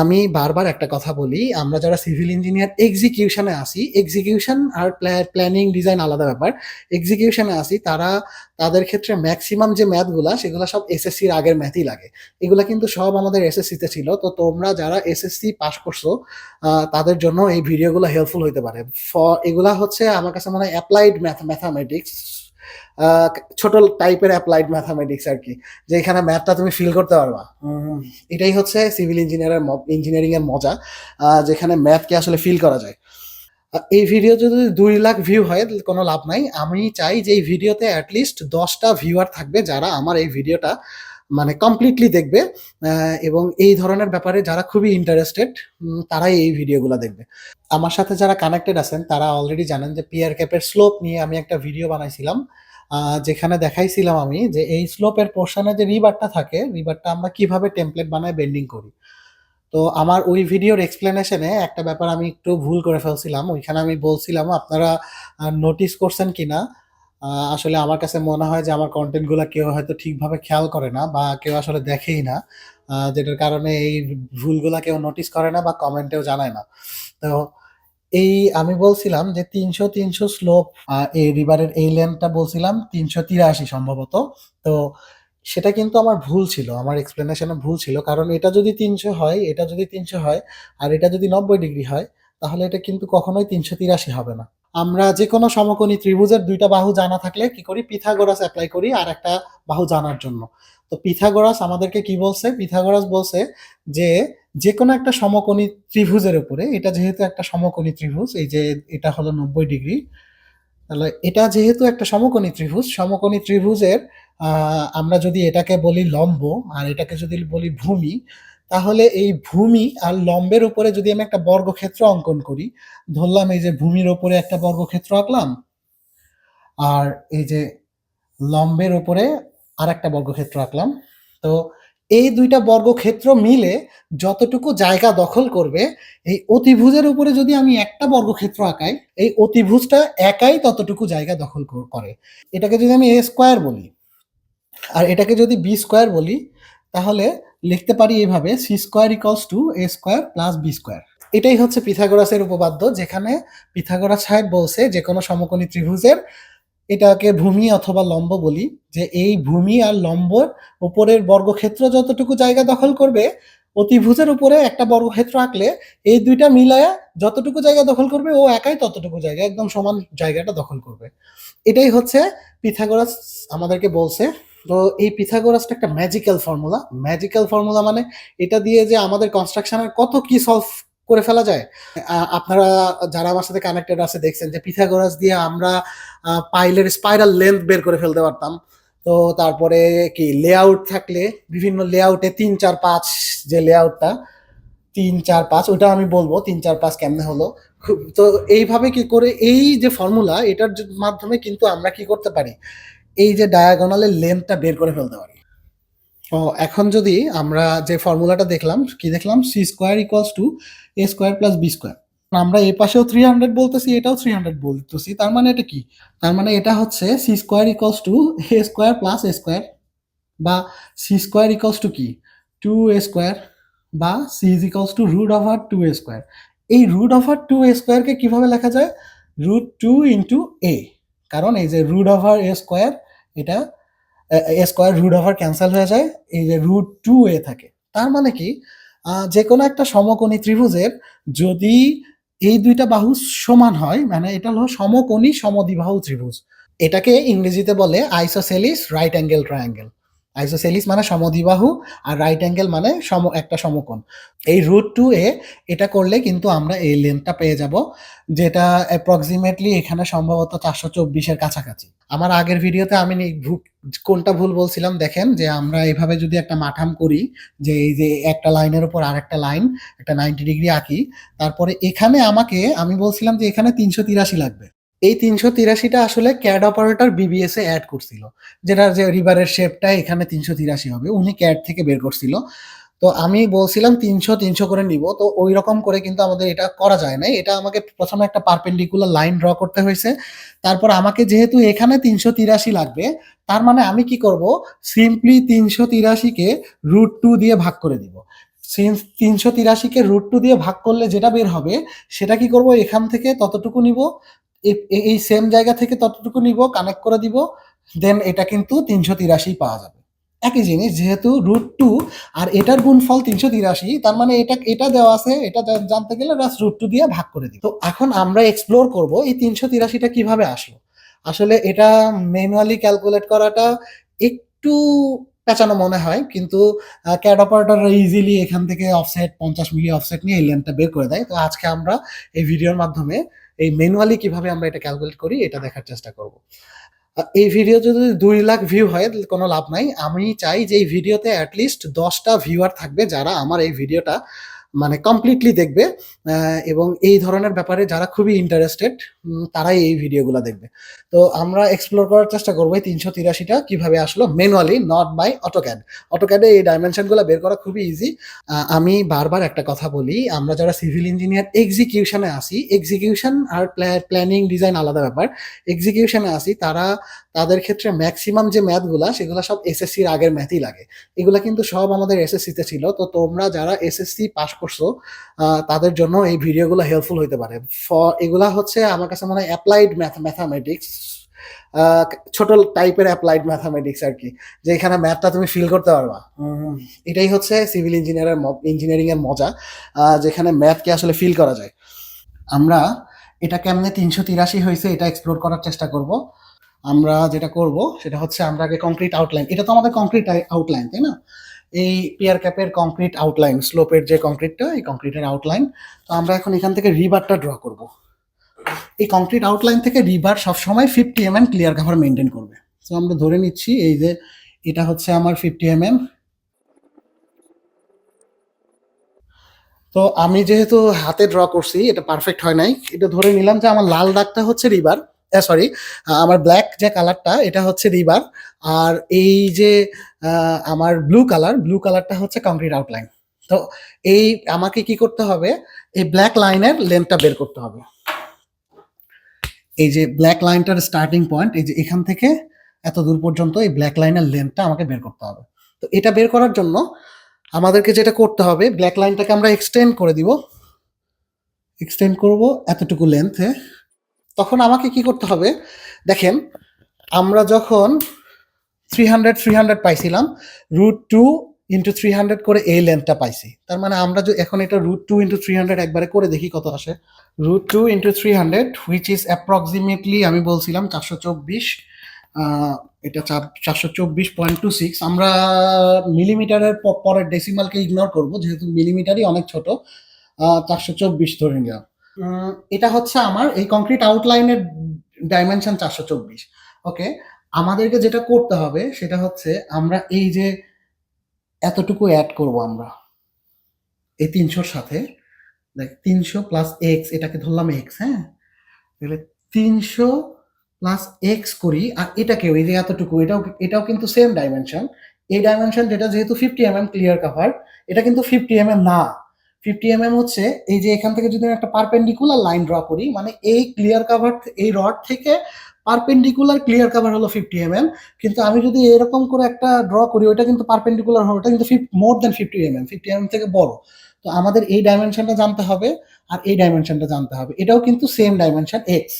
আমি বারবার একটা কথা বলি, আমরা যারা সিভিল ইঞ্জিনিয়ার এক্সিকিউশন আসি, এক্সিকিউশন আর প্ল্যা প্ল্যানিং ডিজাইন আলাদা ব্যাপার। এক্সিকিউশন আসি তারা তাদের ক্ষেত্রে ম্যাক্সিমাম যে ম্যাথগুলা সেগুলা সব এসএসসির আগের ম্যাথই লাগে। এগুলা কিন্তু সব আমাদের এসএসসি তে ছিল। তো তোমরা যারা এসএসসি পাস করছ তাদের জন্য এই ভিডিওগুলো হেল্পফুল হইতে পারে। ফ এগুলা হচ্ছে আমার কাছে মনে হয় এপ্লাইড ম্যাথ ম্যাথমেটিক্স ছোট টাইপের অ্যাপ্লাইড ম্যাথামেটিক্স ম্যাথমেটিক্স যে যেখানে ম্যাথটা তুমি ফিল করতে পারবা। এটাই হচ্ছে সিভিল ইঞ্জিনিয়ারের ইঞ্জিনিয়ারিংয়ের ইঞ্জিনিয়ারিং মজা। যেখানে ম্যাথকে আসলে ফিল করা যায়। এই ভিডিও যদি দুই লাখ ভিউ হয় কোনো লাভ নাই। আমি চাই যে এই ভিডিওতে অ্যাটলিস্ট দশটা ১০ ভিউয়ার থাকবে যারা আমার এই ভিডিওটা মানে কমপ্লিটলি দেখবে এবং এই ধরনের ব্যাপারে যারা খুবই ইন্টারেস্টেড তারাই এই ভিডিওগুলো দেখবে। আমার সাথে যারা কানেক্টেড আছেন তারা অলরেডি জানেন যে পিয়ার ক্যাপের স্লোপ নিয়ে আমি একটা ভিডিও বানাইছিলাম। যেখানে দেখাইছিলাম আমি যে এই স্লোপের পোর্শনে যে রিবারটা থাকে, রিবারটা আমরা কীভাবে টেমপ্লেট বানায় বেন্ডিং করি। তো আমার ওই ভিডিওর এক্সপ্লেনেশনে একটা ব্যাপার আমি একটু ভুল করে ফেলছিলাম। ওইখানে আমি বলছিলাম আপনারা নোটিস করছেন কিনা আসলে আমার কাছে মনে হয় যে আমার কনটেন্টগুলা কেউ হয়তো ঠিকভাবে খেয়াল করে না বা কেউ আসলে দেখেই না। যেটার কারণে এই ভুলগুলা কেউ নোটিস করে না বা কমেন্টেও জানায় না। তো এই আমি বলছিলাম যে তিনশো তিনশো স্লোপ এই রিভারের এই লেন্থটা বলছিলাম ৩৮৩ সম্ভবত। তো সেটা কিন্তু আমার ভুল ছিল। আমার এক্সপ্লেনেশনে ভুল ছিল। কারণ এটা যদি ৩০০ হয়, এটা যদি ৩০০ হয় আর এটা যদি ৯০ ডিগ্রি হয় তাহলে এটা কিন্তু কখনোই ৩৮৩ হবে না। আমরা যেকোনো সমকোণী ত্রিভুজের দুইটা বাহু জানা থাকলে কি করি? পিথাগোরাস অ্যাপ্লাই করি আর একটা বাহু জানার জন্য। তো পিথাগোরাস আমাদেরকে কি বলছে? পিথাগোরাস বলছে যে, যে কোনো একটা সমকোণী ত্রিভুজের উপরে এটা যেহেতু একটা সমকোণী ত্রিভুজ, এই যে এটা হলো ৯০ ডিগ্রি। তাহলে এটা যেহেতু একটা সমকোণী ত্রিভুজ, সমকোণী ত্রিভুজের আমরা যদি এটাকে বলি লম্ব আর এটাকে যদি বলি ভূমি, তাহলে এই ভূমি আর লম্বের উপরে যদি আমি একটা বর্গক্ষেত্র অঙ্কন করি, ধরলাম এই যে ভূমির উপরে একটা বর্গক্ষেত্র আঁকলাম। আর এই যে লম্বের উপরে আরেকটা বর্গক্ষেত্র আঁকলাম। তো এই দুইটা বর্গক্ষেত্র মিলে যতটুকু জায়গা দখল করবে, এই অতিভুজের উপরে যদি আমি একটা বর্গক্ষেত্র আঁকাই, এই অতিভুজটা একাই ততটুকু জায়গা দখল করে। এটাকে যদি আমি এ স্কোয়ার বলি আর এটাকে যদি বি স্কোয়ার বলি, তাহলে লিখতে পারি এইভাবে C square equals to A square plus B square এটাই হচ্ছে পিথাগোরাসের উপপাদ্য যেখানে পিথাগোরাস সাহেব বলছে যে কোনো সমকোণী ত্রিভুজের এটাকে ভূমি অথবা লম্ব বলি যে এই ভূমি আর লম্বর উপরের বর্গক্ষেত্র যতটুকু জায়গা দখল করবে, অতিভুজের উপরে একটা বর্গক্ষেত্র আঁকলে এই ২ টা মিলায়া যতটুকু জায়গা দখল করবে ও একাই ততটুকু জায়গা একদম সমান জায়গাটা দখল করবে। এটাই হচ্ছে পিথাগোরাস আমাদেরকে বলছে। তো এই পিথাগোরাসটা একটা ম্যাজিক্যাল ফর্মুলা। ম্যাজিক্যাল ফর্মুলা মানে এটা দিয়ে যে আমাদের কনস্ট্রাকশন এর কত কি সলভ করে ফেলা যায়। আপনারা যারা আমার সাথে কানেক্টেড আছে দেখছেন যে পিথাগোরাস দিয়ে আমরা পাইলের স্পাইরাল লেন্থ বের করে ফেলতে পারতাম। তো তারপরে কি লেআউট থাকলে বিভিন্ন লেআউটে ৩, ৪, ৫ যে লেআউটটা তিন চার পাঁচ ওটা আমি বলব তিন চার পাঁচ কেমনে হলো। তো এইভাবে কি করে এই যে ফর্মুলা এটার মাধ্যমে কিন্তু আমরা কি করতে পারি? এই যে ডায়াগোনাল লেন্থটা বের করে ফেলতে পারি। ও এখন যদি আমরা যে ফর্মুলাটা দেখলাম, কি দেখলাম? C square equals to A square plus B square আমরা এই পাশেও 300 বলতেছি, এটাও 300 বলতেছি। তার মানে এটা কি? তার মানে এটা হচ্ছে C square equals to A square plus a square বা সি স্কোয়ার ইকুয়ালস টু কি? টু এ স্কোয়ার বা c is equals to root over 2a square এই রুট ওভার টু এ স্কোয়ারকে কীভাবে লেখা যায়? রুট টু ইন্টু এ কারণ এই যে রুট ওভার এ স্কয়ার এটা স্কয়ার রুট ওভার ক্যান্সেল হয়ে যায়। এই যে রুট টু এ থাকে। তার মানে কি? যে কোনো একটা সমকোণী ত্রিভুজের যদি এই দুইটা বাহু সমান হয়, মানে এটা হলো সমকোণী সমদ্বিবাহু ত্রিভুজ। এটাকে ইংরেজিতে বলে isosceles right angle triangle. Isosceles মানে সমদ্বিবাহু আর রাইট অ্যাঙ্গেল মানে সম, একটা সমকোণ। এই রুট টু এ এটা করলে কিন্তু আমরা এই লেংথটা পেয়ে যাব। যেটা অ্যাপ্রক্সিমেটলি এখানে সম্ভবত চারশো চব্বিশের কাছাকাছি। আমার আগের ভিডিওতে আমি কোনটা ভুল বলছিলাম, দেখেন যে আমরা এভাবে যদি একটা মাঠাম করি, যে এই যে একটা লাইনের উপর আরেকটা লাইন, একটা 90 ডিগ্রি আঁকি। তারপরে এখানে আমাকে, আমি বলছিলাম যে এখানে ৩৮৩ লাগবে। এই তিনশো তিরাশিটা আসলে ক্যাড অপারেটর BBS এ এড করছিল। যেটার যে রিভারের শেপটা এখানে ৩৮৩ হবে। উনি ক্যাড থেকে বের করছিল। তো আমি বলছিলাম তিনশো তিনশো করে নিব। তো ঐরকম করে কিন্তু আমাদের এটা করা যায় না এটা আমাকে প্রথমে একটা পারপেন্ডিকুলার লাইন ড্র করতে হয়েছে তারপর আমাকে যেহেতু এখানে ৩৮৩ লাগবে, তার মানে আমি কি করব? সিম্পলি তিনশো তিরাশিকে রুট টু দিয়ে ভাগ করে দিব। তিনশো তিরাশিকে রুট টু দিয়ে ভাগ করলে যেটা বের হবে সেটা কি করব এখান থেকে ততটুকু নিব এই সেম জায়গা থেকে ততটুকু নিব কানেক্ট করে দিব দেন এটা কিন্তু তিনশো তিরাশি পাওয়া যাবে। একই জিনিস, যেহেতু রুট টু আর এটার গুণফল তিনশো তিরাশি, তার মানে এটা এটা দেওয়া আছে, এটা জানতে গেলে জাস্ট রুট টু দিয়ে ভাগ করে দিই তো এখন আমরা এক্সপ্লোর করব, এই তিনশো তিরাশিটা কীভাবে আসলো? আসলে এটা ম্যানুয়ালি ক্যালকুলেট করাটা একটু পেঁচানো মনে হয়, কিন্তু ক্যাড অপারেটররা ইজিলি এখান থেকে অফসেট পঞ্চাশ মিলি অফসেট নিয়ে এই লেনটা বের করে দেয়। তো আজকে আমরা এই ভিডিওর মাধ্যমে ম্যানুয়ালি কীভাবে আমরা এটা ক্যালকুলেট করি, এটা দেখার চেষ্টা করব। এই ভিডিও যদি দুই লাখ ভিউ হয় কোনো লাভ নাই। আমি চাই যে এই ভিডিওতে অ্যাটলিস্ট দশটা ভিউয়ার থাকবে যারা আমার এই ভিডিওটা মানে কমপ্লিটলি দেখবে এবং এই ধরনের ব্যাপারে যারা খুবই ইন্টারেস্টেড তারাই এই ভিডিওগুলো দেখবে। তো আমরা এক্সপ্লোর করার চেষ্টা করব এই তিনশো তিরাশিটা কীভাবে আসলো ম্যানুয়ালি নট বাই অটোক্যাড অটোক্যাডে এই ডাইমেনশনগুলো বের করা খুবই ইজি আমি বারবার একটা কথা বলি, আমরা যারা সিভিল ইঞ্জিনিয়ার এক্সিকিউশনে আসি এক্সিকিউশন আর প্ল্যানিং ডিজাইন আলাদা ব্যাপার। এক্সিকিউশনে আসি, তারা তাদের ক্ষেত্রে ম্যাক্সিমাম যে ম্যাথগুলা সেগুলো সব এসএসসির আগের ম্যাথই লাগে। এগুলা কিন্তু সব আমাদের এসএসসিতে ছিল। তো তোমরা যারা এসএসসি পাস করছ তাদের জন্য এই ভিডিওগুলো হেল্পফুল হতে পারে। ফর এগুলা হচ্ছে আমার কাছে মনে হয় অ্যাপ্লাইড ম্যাথ ম্যাথামেটিক্স ছোট টাইপের অ্যাপ্লাইড ম্যাথামেটিক্স আর কি, যে এখানে ম্যাথটা তুমি ফিল করতে পারবা। এটাই হচ্ছে সিভিল ইঞ্জিনিয়ারের ইঞ্জিনিয়ারিং এর মজা যেখানে ম্যাথকে আসলে ফিল করা যায়। আমরা এটা কেমনে তিনশো তিরাশি হয়েছে এটা এক্সপ্লোর করার চেষ্টা করব। আমরা যেটা করব সেটা হচ্ছে আমরা আগে কংক্রিট আউটলাইন এটা তো আমাদের কংক্রিট আউটলাইন তাই না? এই পিয়ার ক্যাপের কংক্রিট আউটলাইন স্লোপের যে কংক্রিটটা এই কংক্রিটের আউটলাইন তো আমরা এখন এখান থেকে রিবারটা ড্র করব। এই কংক্রিট আউটলাইন থেকে রিবার সবসময় fifty M M clear cover maintain করবে। তো আমরা ধরে নিচ্ছি এই যে এটা হচ্ছে আমার ফিফটি এম এম তো আমি যেহেতু হাতে ড্র করছি, এটা পারফেক্ট হয় নাই, এটা ধরে নিলাম যে আমার লাল দাগটা হচ্ছে রিভার সরি আমার ব্ল্যাক যে কালারটা এটা হচ্ছে রিবার আর এই যে আমার ব্লু কালার ব্লু কালারটা হচ্ছে কংক্রিট আউটলাইন তো এই আমাকে কি করতে হবে? এই ব্ল্যাক লাইনের লেন্থটা বের করতে হবে। এই যে ব্ল্যাক লাইনটার স্টার্টিং পয়েন্ট এই যে এখান থেকে এত দূর পর্যন্ত এই ব্ল্যাক লাইনের লেন্থটা আমাকে বের করতে হবে। তো এটা বের করার জন্য আমাদেরকে যেটা করতে হবে ব্ল্যাক লাইনটাকে আমরা এক্সটেন্ড করে দিব। এক্সটেন্ড করব এতটুকু লেন্থে তখন আমাকে কি করতে হবে? দেখেন, আমরা যখন থ্রি হান্ড্রেড থ্রি হান্ড্রেড পাইছিলাম root two into three hundred করে এই লেন্থটা পাইছি। তার মানে আমরা এখন এটা root two into three hundred একবারে করে দেখি কত আসে। Root two into three hundred which is approximately আমি বলছিলাম চারশো চব্বিশ এটা চারশো চব্বিশ পয়েন্ট টু সিক্স আমরা মিলিমিটারের পরের ডেসিমালকে ইগনোর করব, যেহেতু মিলিমিটারই অনেক ছোট। চারশো চব্বিশ ধরে নিলাম। এটা হচ্ছে আমার এই কংক্রিট আউটলাইনের ডাইমেনশন চারশো চব্বিশ ওকে আমাদেরকে যেটা করতে হবে সেটা হচ্ছে আমরা এই যে এতটুকু অ্যাড করব আমরা, এই তিনশোর সাথে দেখ তিনশো প্লাস এক্স এটাকে ধরলাম এক্স হ্যাঁ? তাহলে তিনশো প্লাস এক্স করি, আর এটাকেও, এই যে এতটুকু, এটাও এটাও কিন্তু সেম ডাইমেনশন এই ডাইমেনশন যেটা যেহেতু fifty M M clear cover এটা কিন্তু ফিফটি এম এম না। ফিফটি এম হচ্ছে এই যে এখান থেকে যদি আমি একটা পারপেন্ডিকুলার লাইন ড্র করি মানে এই ক্লিয়ার কাভার এই রড থেকে পারপেন্ডিকুলার ক্লিয়ার কাভার হলো ফিফটি এম কিন্তু আমি যদি এরকম করে একটা ড্র করি ওটা কিন্তু পারপেন্ডিকুলার ওটা কিন্তু more than fifty M M fifty M থেকে বড়। তো আমাদের এই ডাইমেনশনটা জানতে হবে আর এই ডাইমেনশনটা জানতে হবে। এটাও কিন্তু সেম ডাইমেনশন এক্স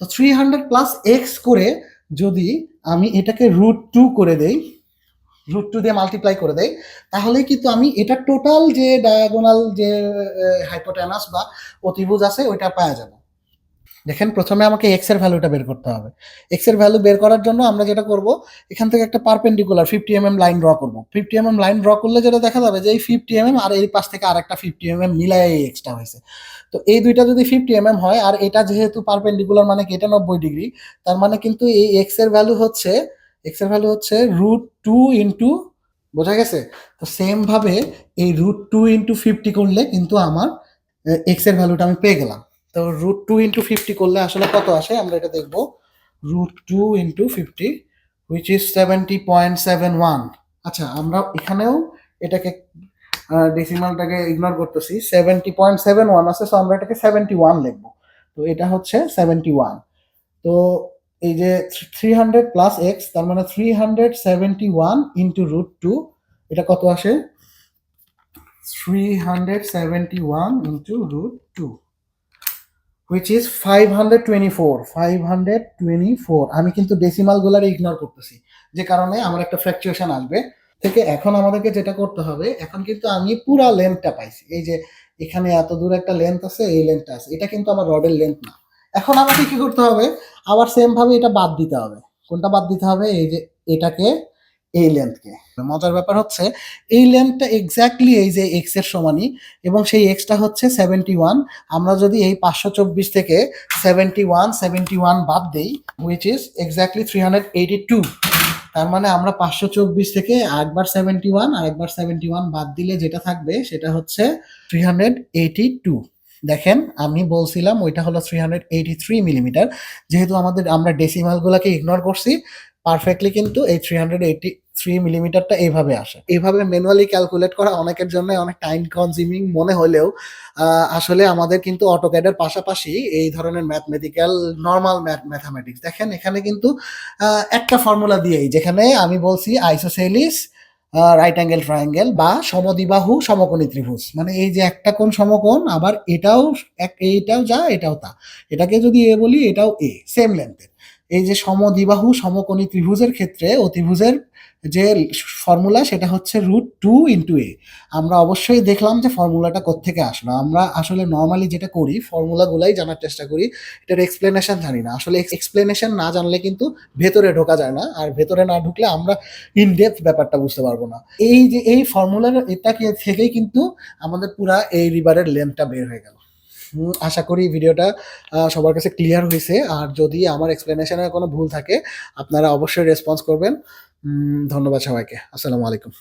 তো থ্রি হান্ড্রেড প্লাস এক্স করে যদি আমি এটাকে রুট টু করে দেই রুট টু দিয়ে মাল্টিপ্লাই করে দেই তাহলে কিন্তু আমি এটা টোটাল যে ডায়াগোনাল যে হাইপোটেনাস বা অতিভুজ আছে, ওইটা পাওয়া যাবে। দেখেন, প্রথমে আমাকে এক্সের ভ্যালুটা বের করতে হবে। এক্সের ভ্যালু বের করার জন্য আমরা যেটা করব, এখান থেকে একটা perpendicular fifty M M line draw করব। Fifty M M line draw করলে যেটা দেখা যাবে যে এই ফিফটি এম এম আর এই পাশ থেকে আরেকটা ফিফটি এম এম মিলায় এই এক্সটা হয়েছে। তো এই দুইটা যদি ফিফটি এম এম হয়, আর এটা যেহেতু পারপেন্ডিকুলার মানে কি, এটা নব্বই ডিগ্রি তার মানে কিন্তু এই এক্সের ভ্যালু হচ্ছে এক্সের ভ্যালু হচ্ছে রুট টু ইন্টু বোঝা গেছে? তো সেম ভাবে এই রুট টু ইন্টু ফিফটি করলে কিন্তু আমার এক্সের ভ্যালুটা আমি পেয়ে গেলাম। তো রুট টু ইন্টু ফিফটি করলে আসলে কত আসে? আমরা এটা দেখব। Root two into fifty which is seventy point seven one আচ্ছা আমরা এখানেও এটাকে ডেসিমালটাকে ইগনোর করতেছি। সেভেন্টি পয়েন্ট সেভেন ওয়ান আছে সো আমরা এটাকে সেভেন্টি ওয়ান লিখব। তো এটা হচ্ছে সেভেন্টি ওয়ান তো এই যে থ্রি হান্ড্রেড প্লাস এক্স তার মানে three hundred seventy one into root two এটা কত আসে? 371 into root 2 which is 524 524 আমি কিন্তু ডেসিমালগুলার ইগনোর করতেছি, যে কারণে আমার একটা ফ্র্যাকচুয়েশন আসবে। থেকে এখন আমাদেরকে যেটা করতে হবে, এখন কিন্তু আমি পুরা লেন্থটা পাইছি। এই যে এখানে এত দূর একটা লেন্থ আছে, এই লেন্থটা আছে। এটা কিন্তু আমার রডের লেন্থ না। এখন আমাকে কি করতে হবে? আবার সেম ভাবে এটা বাদ দিতে হবে। কোনটা বাদ দিতে হবে? এই যে এটাকে, এই লেন্থকে মজার ব্যাপার হচ্ছে, এই লেন্থটা এক্স্যাক্টলি এই যে এক্সের সমানই এবং সেই এক্সটা হচ্ছে সেভেন্টি ওয়ান আমরা যদি এই পাঁচশো চব্বিশ থেকে সেভেন্টি ওয়ান সেভেন্টি ওয়ান বাদ দিই which is exactly three hundred eighty two তার মানে আমরা পাঁচশো চব্বিশ থেকে একবার সেভেন্টি ওয়ান আর একবার সেভেন্টি ওয়ান বাদ দিলে যেটা থাকবে, সেটা হচ্ছে থ্রি হান্ড্রেড এইটি টু দেখেন, আমি বলছিলাম ওইটা হলো three hundred eighty three millimetre যেহেতু আমাদের, আমরা ডেসিমালগুলোকে ইগনোর করছি পারফেক্টলি কিন্তু এই থ্রি হান্ড্রেড এইটি থ্রি মিলিমিটারটা এইভাবে আসে। এইভাবে ম্যানুয়ালি ক্যালকুলেট করা অনেকের জন্য অনেক টাইম কনজিউমিং মনে হলেও আসলে আমাদের কিন্তু অটোক্যাডের পাশাপাশি এই ধরনের ম্যাথমেটিক্যাল নর্মাল ম্যাথ ম্যাথামেটিক্স দেখেন, এখানে কিন্তু একটা ফর্মুলা দিয়েই, যেখানে আমি বলছি আইসোসেলিস রাইট অ্যাঙ্গেল ট্রায়াঙ্গেল বা সমদিবাহু সমকোণী ত্রিভুজ। মানে এই যে একটা কোণ সমকোণ, আবার এটাও এক এইটাও যা, এটাও তা। এটাকে যদি এ বলি, এটাও এ সেম লেন্থের এই যে সমদ্বিবাহু সমকোণী ত্রিভুজের ক্ষেত্রে অতিভুজের যে ফর্মুলা সেটা হচ্ছে রুট টু ইন্টু এ। আমরা অবশ্যই দেখলাম যে ফর্মুলাটা কোত্থেকে আসলো। আমরা আসলে নর্মালি যেটা করি, ফর্মুলাগুলাই জানার চেষ্টা করি, এটার এক্সপ্লেনেশন জানি না। আসলে এক্সপ্লেনেশন না জানলে কিন্তু ভেতরে ঢোকা যায় না। আর ভেতরে না ঢুকলে আমরা ইনডেপথ ব্যাপারটা বুঝতে পারব না। এই যে, এই ফর্মুলার এটাকে থেকেই কিন্তু আমাদের পুরা এই রিভারের লেন্থটা বের হয়ে গেল। আশা করি ভিডিওটা সবার কাছে ক্লিয়ার হয়েছে। আর যদি আমার এক্সপ্লেনেশনের কোনো ভুল থাকে, আপনারা অবশ্যই রেসপন্স করবেন। ধন্যবাদ সবাইকে। আসসালামু আলাইকুম।